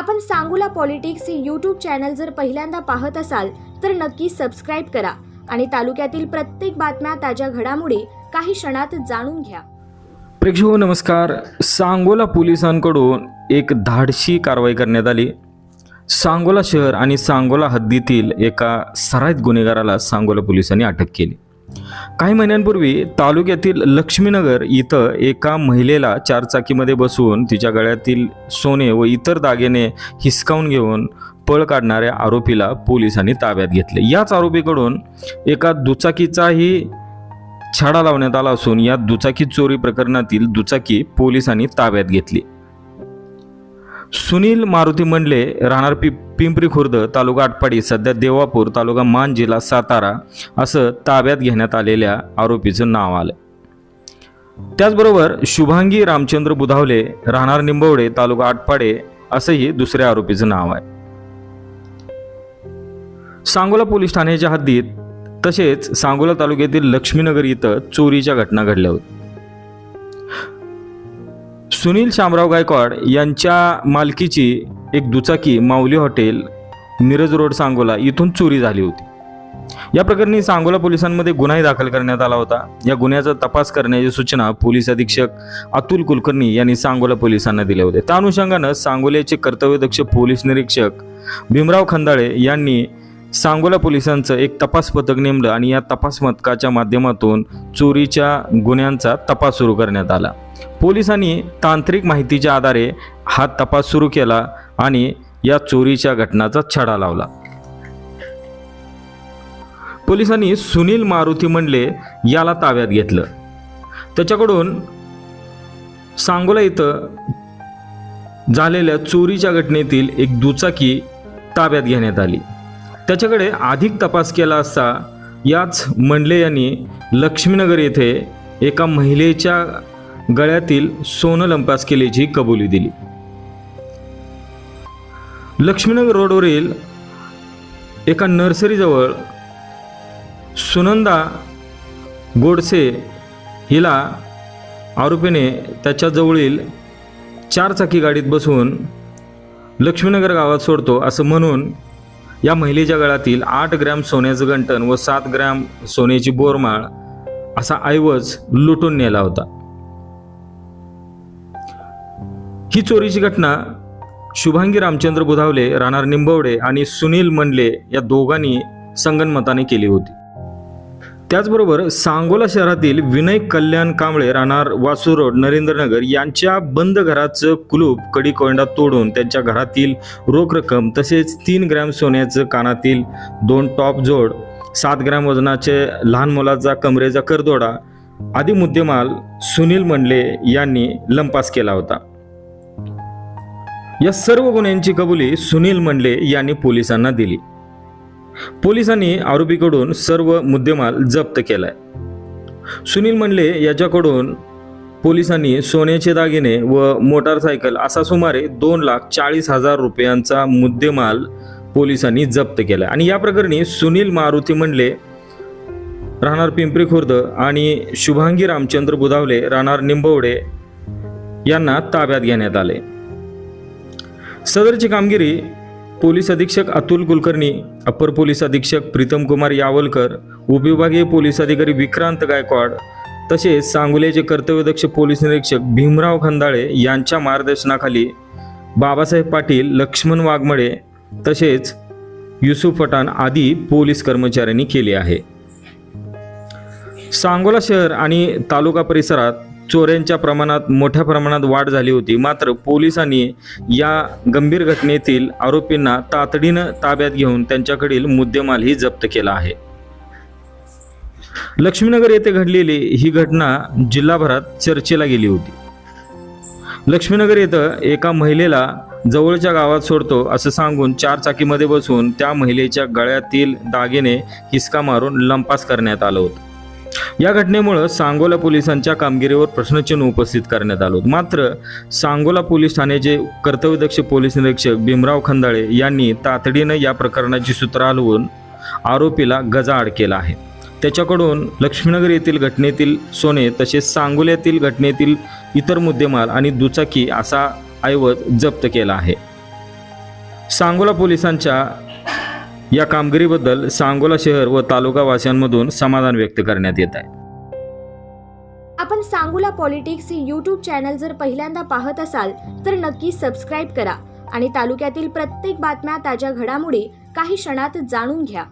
आपण सांगूला पॉलिटिक्स हे YouTube channel जर पहिल्यांदा पाहत असाल तर नक्की सबस्क्राईब करा आणि तालुक्यातील प्रत्येक बातम्या ताज्या घडामोडी काही क्षणात जाणून घ्या. प्रेक्षक हो, नमस्कार. सांगोला पोलिसांकडून एक धाडशी कारवाई करण्यात आली. सांगोला शहर आणि सांगोला हद्दीतील एका सराईत गुन्हेगाराला सांगोला पोलिसांनी अटक केली. काही महिन्यांपूर्वी तालुक्यातील लक्ष्मीनगर इथं एका महिलेला चारचाकीमध्ये बसवून तिच्या गळ्यातील सोने व इतर दागिने हिसकावून घेऊन पळ काढणाऱ्या आरोपीला पोलिसांनी ताब्यात घेतले. याच आरोपीकडून एका दुचाकीचाही छाडा लावण्यात आला असून या दुचाकी चोरी प्रकरणातील दुचाकी पोलिसांनी ताब्यात घेतली. सुनील मारुती मंडले राहणार पि पिंपरी खुर्द तालुका आटपाडी सध्या देवापूर तालुका मान जिल्हा सातारा असं ताब्यात घेण्यात आलेल्या आरोपीचं नाव आलं त्याचबरोबर शुभांगी रामचंद्र बुधावले राहणार निंबवडे तालुका आटपाडे असंही दुसऱ्या आरोपीचं नाव आहे. सांगोला पोलीस ठाण्याच्या हद्दीत तसेच सांगोला तालुक्यातील लक्ष्मीनगर इथं चोरीच्या घटना घडल्या होत्या. सुनील शामराव गायकवाड यांच्या मालकीची एक दुचाकी माऊली हॉटेल मिरज रोड सांगोला इथून चोरी झाली होती. या प्रकरणी सांगोला पोलिसांमध्ये गुन्हाही दाखल करण्यात आला होता. या गुन्ह्याचा तपास करण्याची सूचना पोलीस अधीक्षक अतुल कुलकर्णी यांनी सांगोला पोलिसांना दिल्या होत्या त्या अनुषंगानं सांगोल्याचे कर्तव्यदक्ष पोलीस निरीक्षक भीमराव खंदाळे यांनी सांगोला पोलिसांचं एक तपास पथक नेमलं आणि या तपास पथकाच्या माध्यमातून चोरीच्या गुन्ह्यांचा तपास सुरू करण्यात आला. पोलिसांनी तांत्रिक माहितीच्या आधारे हा तपास सुरू केला आणि या चोरीच्या घटनाचा छडा लावला. पोलिसांनी सुनील मारुती मंडले याला ताब्यात घेतलं. त्याच्याकडून सांगोला इथं झालेल्या चोरीच्या घटनेतील एक दुचाकी ताब्यात घेण्यात आली. त्याच्याकडे अधिक तपास केला असता याच मंडले यांनी लक्ष्मीनगर येथे एका महिलेच्या गळ्यातील सोनं लंपास केल्याची कबुली दिली. लक्ष्मीनगर रोडवरील एका नर्सरीजवळ सुनंदा गोडसे हिला आरोपीने त्याच्याजवळील चारचाकी गाडीत बसवून लक्ष्मीनगर गावात सोडतो असं म्हणून या महिलेच्या गळ्यातील आठ ग्रॅम सोन्याचं गंटन व सात ग्रॅम सोन्याची बोरमाळ असा ऐवज लुटून नेला होता. ही चोरीची घटना शुभांगी रामचंद्र बुधावले राहणार निंबवडे आणि सुनील मंडले या दोघांनी संगनमताने केली होती. त्याचबरोबर सांगोला शहरातील विनय कल्याण कांबळे राहणार वासू रोड नरेंद्रनगर यांच्या बंद घराचं कुलूप कडी कोंडा तोडून त्यांच्या घरातील रोख रक्कम तसेच तीन ग्रॅम सोन्याचं कानातील दोन टॉप जोड सात ग्रॅम वजनाचे लहान मुलाचा कमरेचा करदोडा आदी मुद्देमाल सुनील मंडले यांनी लंपास केला होता. या सर्व गुन्ह्यांची कबुली सुनील मंडले यांनी पोलिसांना दिली. पोलिसांनी आरोपीकडून सर्व मुद्देमाल जप्त केलाय. सुनील मंडले याच्याकडून पोलिसांनी सोन्याचे दागिने व मोटारसायकल असा सुमारे दोन लाख चाळीस हजार रुपयांचा मुद्देमाल पोलिसांनी जप्त केला आणि या प्रकरणी सुनील मारुती मंडले राहणार पिंपरी खुर्द आणि शुभांगी रामचंद्र बुधावले राहणार निंबवडे यांना ताब्यात घेण्यात आले. सदरची कामगिरी पोलीस अधीक्षक अतुल कुलकर्णी अपर पोलीस अधीक्षक प्रीतम कुमार यावलकर उपविभागीय पोलीस अधिकारी विक्रांत गायकवाड तसेच सांगोल्याचे कर्तव्यदक्ष पोलीस निरीक्षक भीमराव खंदाळे यांच्या मार्गदर्शनाखाली बाबासाहेब पाटील लक्ष्मण वाघमळे तसेच युसुफ पठाण आदी पोलीस कर्मचाऱ्यांनी केले आहे. सांगोला शहर आणि तालुका परिसरात चोऱ्यांच्या प्रमाणात मोठ्या प्रमाणात वाढ झाली होती. मात्र पोलिसांनी या गंभीर घटनेतील आरोपींना तातडीनं ताब्यात घेऊन त्यांच्याकडील मुद्देमालही जप्त केला आहे. लक्ष्मीनगर येथे घडलेली ही घटना जिल्हाभरात चर्चेला गेली होती. लक्ष्मीनगर येथं एका महिलेला जवळच्या गावात सोडतो असं सांगून चार चाकीमध्ये बसून त्या महिलेच्या गळ्यातील दागिने हिसका मारून लंपास करण्यात आलं होतं. या घटनेमुळं सांगोला पोलिसांच्या कामगिरीवर प्रश्नचिन्ह उपस्थित करण्यात आलं मात्र सांगोला पोलीस ठाण्याचे कर्तव्यदक्ष पोलीस निरीक्षक भीमराव खंदाळे यांनी तातडीनं या प्रकरणाची सूत्र हलवून आरोपीला गजाआड केला आहे. त्याच्याकडून लक्ष्मीनगर येथील घटनेतील सोने तसेच सांगोल्यातील घटनेतील इतर मुद्देमाल आणि दुचाकी असा ऐवज जप्त केला आहे. सांगोला पोलिसांच्या या कामगिरीबद्दल सांगोला शहर व तालुका वासियांमधून समाधान व्यक्त करण्यात येत आहे. आपण सांगोला पॉलिटिक्स हे यूट्यूब चॅनल जर पहिल्यांदा पाहत असाल तर नक्की सबस्क्राईब करा आणि तालुक्यातील प्रत्येक बातम्या ताज्या घडामोडी काही क्षणात जाणून घ्या.